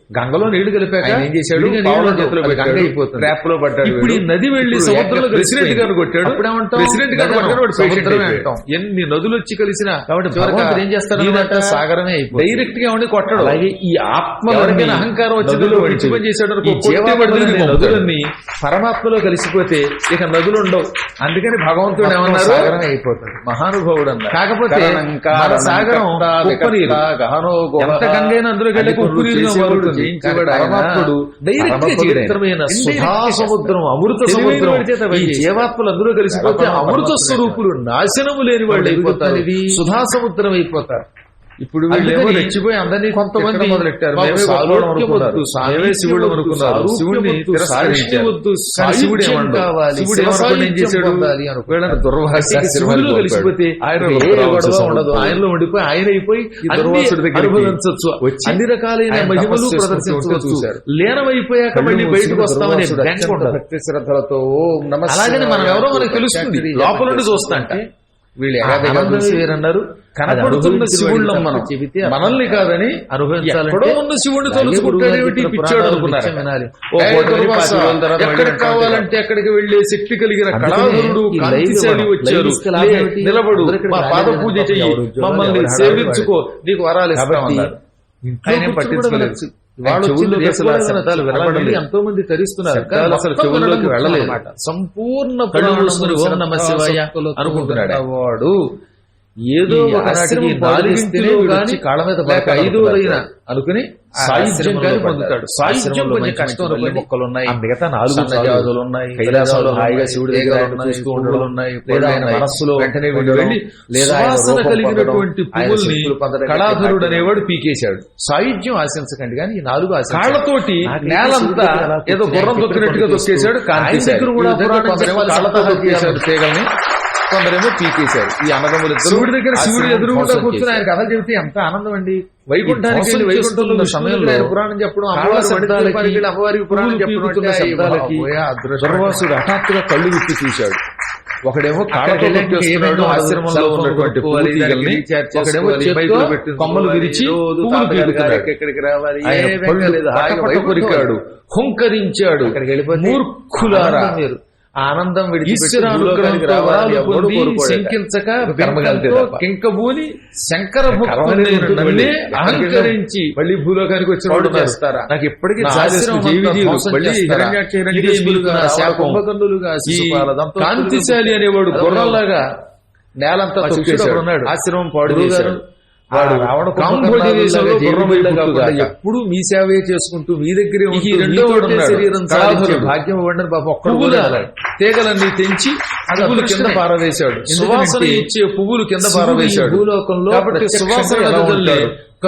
Speaker 2: గంగలో నీళ్ళు కలిపాక
Speaker 1: ఏం
Speaker 2: ఇప్పుడు ఈ నది
Speaker 1: వెళ్ళి
Speaker 2: సముద్రంలో ప్రెసిడెంట్ గారు కొట్టాడు? ప్రెసిడెంట్ గారు కొట్టాడు. ఎన్ని నదులు వచ్చి కలిసిన
Speaker 1: కాబట్టి ఏం
Speaker 2: చేస్తాడు
Speaker 1: సాగరమే
Speaker 2: అయిపోయింది డైరెక్ట్గా ఉండి కొట్టడు.
Speaker 1: అలాగే ఈ ఆత్మ
Speaker 2: అహంకారం వచ్చి పని చేశాడు
Speaker 1: నదులన్నీ పరమాత్మలో కలిసిపోతే ఇక నదులు ఉండవు.
Speaker 2: అందుకని భగవంతుడు ఏమన్నారు?
Speaker 1: సాగరం అయిపోతాడు మహానుభావుడు అన్నారు
Speaker 2: కాకపోతే సాగరం ఎంత గంగైన అందులోకి వెళ్ళి ఉప్పు నీరుగా పరమాత్ముడు
Speaker 1: సుధా సముద్రం అమృత సముద్రం. ఈ జీవాత్మలు అందరూ కలిసిపోతే అమృత స్వరూపులు
Speaker 2: నాశనము లేని వాళ్ళు అయిపోతారు. సుధా సముద్రం అయిపోతారు.
Speaker 1: ఇప్పుడు రెచ్చిపోయి అందరినీ
Speaker 2: కొంతమంది
Speaker 1: మొదలెట్టారు శివుడు అనుకున్నారు. శివుడిని
Speaker 2: వద్దు
Speaker 1: శివుడు
Speaker 2: ఆయన
Speaker 1: ఉండదు.
Speaker 2: ఆయనలో ఉండిపోయి ఆయన అయిపోయి అనుభవించవచ్చు. అన్ని రకాలైన మహిమలు ప్రదర్శించవచ్చు. లీనమైపోయాక మళ్ళీ బయటకు వస్తామని
Speaker 1: భక్తి శ్రద్ధలతో
Speaker 2: అలాగే మనం ఎవరో మనకు తెలుస్తుంది. లోపల నుండి
Speaker 1: చూస్తా
Speaker 2: అంటే
Speaker 1: వీళ్ళు
Speaker 2: అన్నారు
Speaker 1: కనపడుతున్న శివుళ్ళం మనం.
Speaker 2: చెబితే
Speaker 1: మనల్ని కాదని ఉన్న శివుడిని తలుచుకుంటాడేమిటి
Speaker 2: ఎక్కడికి కావాలంటే అక్కడికి వెళ్ళే శక్తి కలిగిన కళాధరుడు వచ్చారు. నిలబడు. మా పాద పూజ చెయ్యి. మమ్మల్ని సేవించుకో. నీకు వరాలి ఇస్తామన్నారు. పట్టించుకోలేదు. ఎంతో మంది తరిస్తున్నారు. సంపూర్ణ అనుకుంటున్నాడు ఏదో ఒక
Speaker 1: నాటికి కాళ్ళ మీద ఐదు
Speaker 2: అనుకుని సాయుధ్యం కానీ పొందుతాడు.
Speaker 1: సాహిత్యం
Speaker 2: కష్టం
Speaker 1: మొక్కలు ఉన్నాయి
Speaker 2: మిగతా నాలుగు
Speaker 1: ఉన్నాయి
Speaker 2: కైలాసంలో
Speaker 1: హాయిగా శివుడి దగ్గర ఉన్నాయి
Speaker 2: ఆయన మనస్సులో
Speaker 1: వెంటనే
Speaker 2: వెళ్ళి
Speaker 1: లేదా
Speaker 2: కలిగినటువంటి పువ్వుల్ని కళాధరుడు అనేవాడు పీకేశాడు. సాయుధ్యం ఆశించకండి కానీ ఈ నాలుగు
Speaker 1: కాళ్ళతోటి నేలంతా ఏదో గుర్రం దొక్కినట్టుగా
Speaker 2: దొక్కేశాడు
Speaker 1: కాంతి
Speaker 2: కూడా
Speaker 1: కాళ్ళతో
Speaker 2: దొక్కేశాడు
Speaker 1: చేయగలని కొందరేమో పీకేశారు. ఈ అన్నదమ్ములు
Speaker 2: శివుడి దగ్గర శివుడు ఎదురుగుండా కూర్చుని ఆయన కథలు చెబితే ఎంత ఆనందం అండి. వైకుంఠానికి వైకుంఠంలో సమయంలో పురాణం చెప్పడం అమ్మవారికి పురాణం చెప్పడం
Speaker 1: దుర్వాసుడు హఠాత్తుగా కళ్ళు విప్పి చూశాడు. ఒకడేమో ఆశ్రమంలో ఉన్నటువంటి కొమ్మలు విరిచి
Speaker 2: ఎక్కడికి రావాలి
Speaker 1: హుంకరించాడు మూర్ఖులారా.
Speaker 2: మీరు. ఆనందం విడిచిపెట్టి
Speaker 1: శంకించక కింకబూని శంకర. అహంకరించి
Speaker 2: మళ్ళీ భూలోకానికి వచ్చి
Speaker 1: పాడు
Speaker 2: వాడు
Speaker 1: చేస్తారా?
Speaker 2: నాకు దంపతులుగా,
Speaker 1: కాంతిశాలి అనేవాడు గుర్రంలాగా నేలంతా
Speaker 2: ఉన్నాడు.
Speaker 1: ఆశ్రమం పాడు
Speaker 2: గారు,
Speaker 1: వాడు ఎప్పుడు మీ సేవే చేసుకుంటూ మీ దగ్గరే. శరీరం.
Speaker 2: భాగ్యం ఇవ్వండి బాబు ఒక్కడు.
Speaker 1: తీగలన్నీ తెంచి పువ్వులు కింద. పారవేశాడు సువాసన ఇచ్చే పువ్వులు కింద పారవేశాడు
Speaker 2: భూలోకంలో
Speaker 1: సువాసన?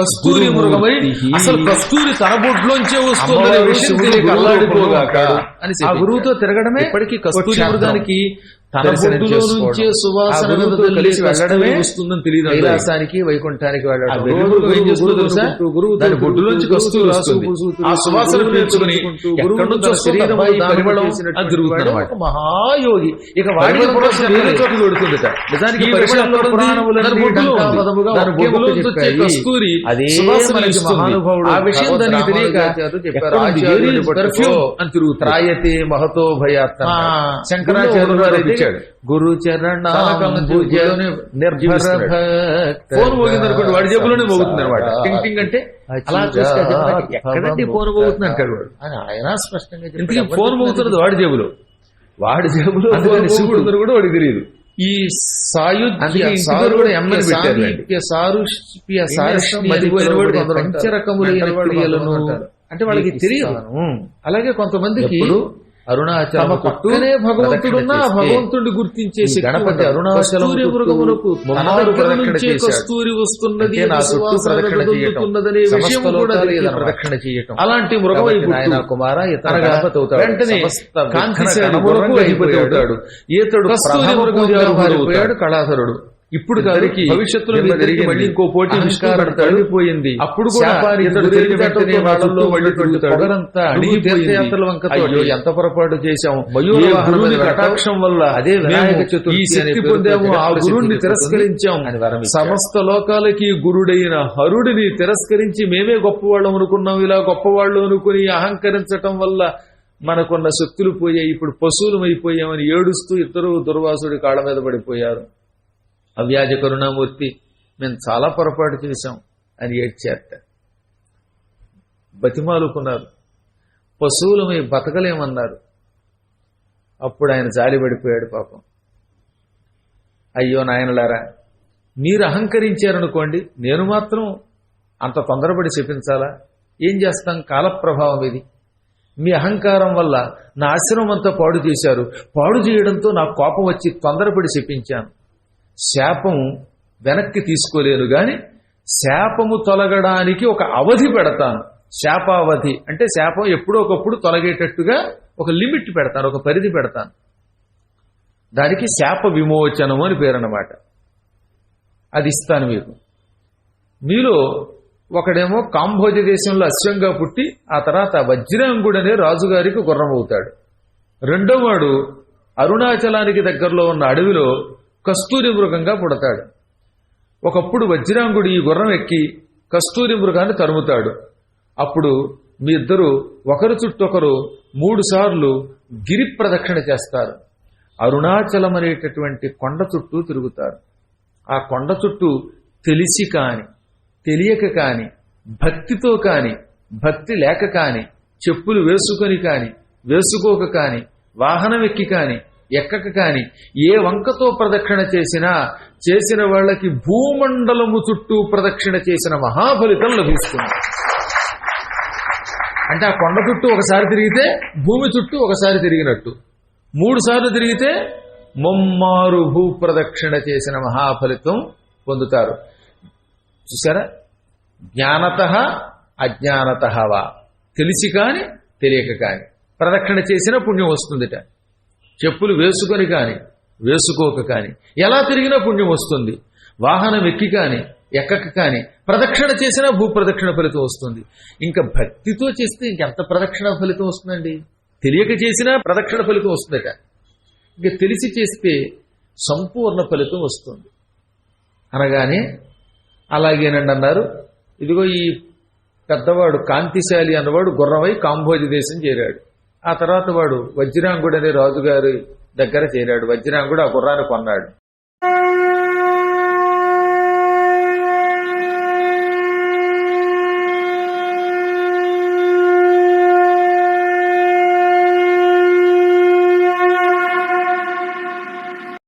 Speaker 1: కస్తూరి మృగమై. అసలు కస్తూరి తన బొడ్లోంచే
Speaker 2: రూపంలో
Speaker 1: అని.
Speaker 2: గురువుతో తిరగడమే
Speaker 1: ఇప్పటికీ కస్తూరి. మృగానికి నుంచే సువాసన
Speaker 2: కలిసి వెళ్ళడమే
Speaker 1: వస్తుందని తెలియదు
Speaker 2: కైలాసానికి వైకుంఠానికి వెళ్ళడం. గురువు
Speaker 1: దాని బొడ్డులోంచి వస్తుంది. ఆ సువాసన పీల్చుకుని ఎక్కడి నుంచో
Speaker 2: శరీరం
Speaker 1: పరిమళం తిరుగుతుంది
Speaker 2: మహాయోగి. ఇక వాడి నిజానికి.
Speaker 1: కస్తూరి ఆ విషయం దానికి తెలియక
Speaker 2: చెప్పారు.
Speaker 1: అని
Speaker 2: మహతో భయాత్
Speaker 1: ఆ,
Speaker 2: శంకరాచార్యులు
Speaker 1: ఇచ్చాడు.
Speaker 2: గురు చరణ.
Speaker 1: ఫోన్ మోగింది అనుకోండి వాడి జేబులోనే మోగుతుంది అనమాట టింగ్ టింగ్ అంటే
Speaker 2: అలా ఎక్కడండి ఫోన్ మోగుతుంది అంటాడు వాడు.
Speaker 1: ఆయన స్పష్టంగా.
Speaker 2: ఇంతకీ ఫోన్
Speaker 1: చెప్పినది?
Speaker 2: మోగుతున్నది వాడి జేబులో
Speaker 1: వాడి జేబులో ఫోన్
Speaker 2: శివుడు
Speaker 1: కూడా వాడికి తెలియదు ఈ సాయుధ్య పంచరకములైన క్రియలను. అంటే వాళ్ళకి తెలియదు. అలాగే కొంతమందికి అరుణాచలం
Speaker 2: పక్కనే
Speaker 1: భగవంతుడున్నా భగవంతుడిని గుర్తించే
Speaker 2: గణపతి. అరుణాచలం
Speaker 1: కస్తూరి వస్తున్నది
Speaker 2: నా చుట్టూ ప్రదక్షిణ చేయటం. చేయటం.
Speaker 1: అలాంటి మృగమై.
Speaker 2: కుమార ఇతర గణపతి అవుతాడు.
Speaker 1: వెంటనే అధిపతి అవుతాడు ఈతడు
Speaker 2: కస్తూరి మారిపోయాడు
Speaker 1: కళాధరుడు ఇప్పుడు
Speaker 2: ఇద్దరికి
Speaker 1: భవిష్యత్తులో. మళ్ళీ ఇంకో పోటీ.
Speaker 2: తొలగిపోయింది.
Speaker 1: అప్పుడు. తీర్థయాత్రల వంకతో ఎంత పొరపాటు చేశాం కటాక్షం వల్ల
Speaker 2: అదే వినాయక చతుర్థి
Speaker 1: శక్తి పొందాము ఆ
Speaker 2: పొందుతుంది
Speaker 1: తిరస్కరించాం. సమస్త లోకాలకి గురుడైన హరుడిని తిరస్కరించి మేమే గొప్పవాళ్ళం అనుకున్నాం ఇలా గొప్పవాళ్ళు అనుకుని అహంకరించటం వల్ల మనకున్న శక్తులు పోయాయి ఇప్పుడు పశువులమైపోయామని ఏడుస్తూ ఇద్దరు దుర్వాసుడి కాళ్ళ మీద పడిపోయారు అవ్యాజ కరుణామూర్తి మేము చాలా పొరపాటు చేశాం అని ఏడ్చేట బతిమాలుకున్నారు. పశువులు మీ బతకలేమన్నారు. అప్పుడు ఆయన జాలి పడిపోయాడు పాపం. అయ్యో నాయనలారా మీరు అహంకరించారనుకోండి నేను మాత్రం అంత తొందరపడి చెప్పించాలా? ఏం చేస్తాం? కాలప్రభావం ఇది. మీ అహంకారం వల్ల నా ఆశ్రమం అంతా పాడు చేశారు. పాడు చేయడంతో నాకు కోపం వచ్చి తొందరపడి చెప్పించాను. శాపం వెనక్కి తీసుకోలేను గాని శాపము తొలగడానికి ఒక అవధి పెడతాను. శాపావధి అంటే శాపం ఎప్పుడో ఒకప్పుడు తొలగేటట్టుగా ఒక లిమిట్ పెడతాను ఒక పరిధి పెడతాను. దానికి శాప విమోచనము అని పేరన్నమాట. అది ఇస్తాను మీకు. మీలో ఒకడేమో కాంభోజ దేశంలో అశ్వంగా పుట్టి ఆ తర్వాత వజ్రాంగుడనే రాజుగారికి గుర్రమవుతాడు. రెండోవాడు రెండో వాడు అరుణాచలానికి దగ్గరలో ఉన్న అడవిలో కస్తూరి మృగంగా పుడతాడు. ఒకప్పుడు వజ్రాంగుడు ఈ గుర్రం ఎక్కి కస్తూరి మృగాన్ని తరుముతాడు. అప్పుడు మీ ఇద్దరు ఒకరు చుట్టొకరు మూడు సార్లు గిరి ప్రదక్షిణ చేస్తారు. అరుణాచలం అనేటటువంటి కొండ చుట్టూ తిరుగుతారు. ఆ కొండ చుట్టూ తెలిసి కాని తెలియక కాని భక్తితో కాని భక్తి లేక కాని చెప్పులు వేసుకొని కాని వేసుకోక కాని వాహనం ఎక్కి కాని ఎక్కక కాని ఏ వంకతో ప్రదక్షిణ చేసినా చేసిన వాళ్ళకి భూమండలము చుట్టూ ప్రదక్షిణ చేసిన మహాఫలితం లభిస్తుంది. అంటే ఆ కొండ చుట్టూ ఒకసారి తిరిగితే భూమి చుట్టూ ఒకసారి తిరిగినట్టు. మూడు సార్లు తిరిగితే ముమ్మారు భూ ప్రదక్షిణ చేసిన మహాఫలితం పొందుతారు. చూసారా జ్ఞానత అజ్ఞానత వా. తెలిసి కాని తెలియక కాని. ప్రదక్షిణ చేసిన పుణ్యం వస్తుందిట. చెప్పులు వేసుకొని కానీ వేసుకోక కానీ ఎలా తిరిగినా పుణ్యం వస్తుంది. వాహనం ఎక్కి కానీ ఎక్కక కానీ ప్రదక్షిణ చేసినా భూ ప్రదక్షిణ ఫలితం వస్తుంది. ఇంకా భక్తితో చేస్తే ఇంకెంత ప్రదక్షిణ ఫలితం వస్తుందండి? తెలియక చేసినా ప్రదక్షిణ ఫలితం వస్తుందట ఇంకా తెలిసి చేస్తే సంపూర్ణ ఫలితం వస్తుంది. అనగానే అలాగేనండి అన్నారు. ఇదిగో ఈ పెద్దవాడు కాంతిశాలి అన్నవాడు గుర్రమై కాంభోజ దేశం చేరాడు. ఆ తర్వాత వాడు వజ్రాంగుడు అనే రాజుగారి దగ్గర చేరాడు. వజ్రాంగుడు ఆ గుర్రాన్ని కొన్నాడు.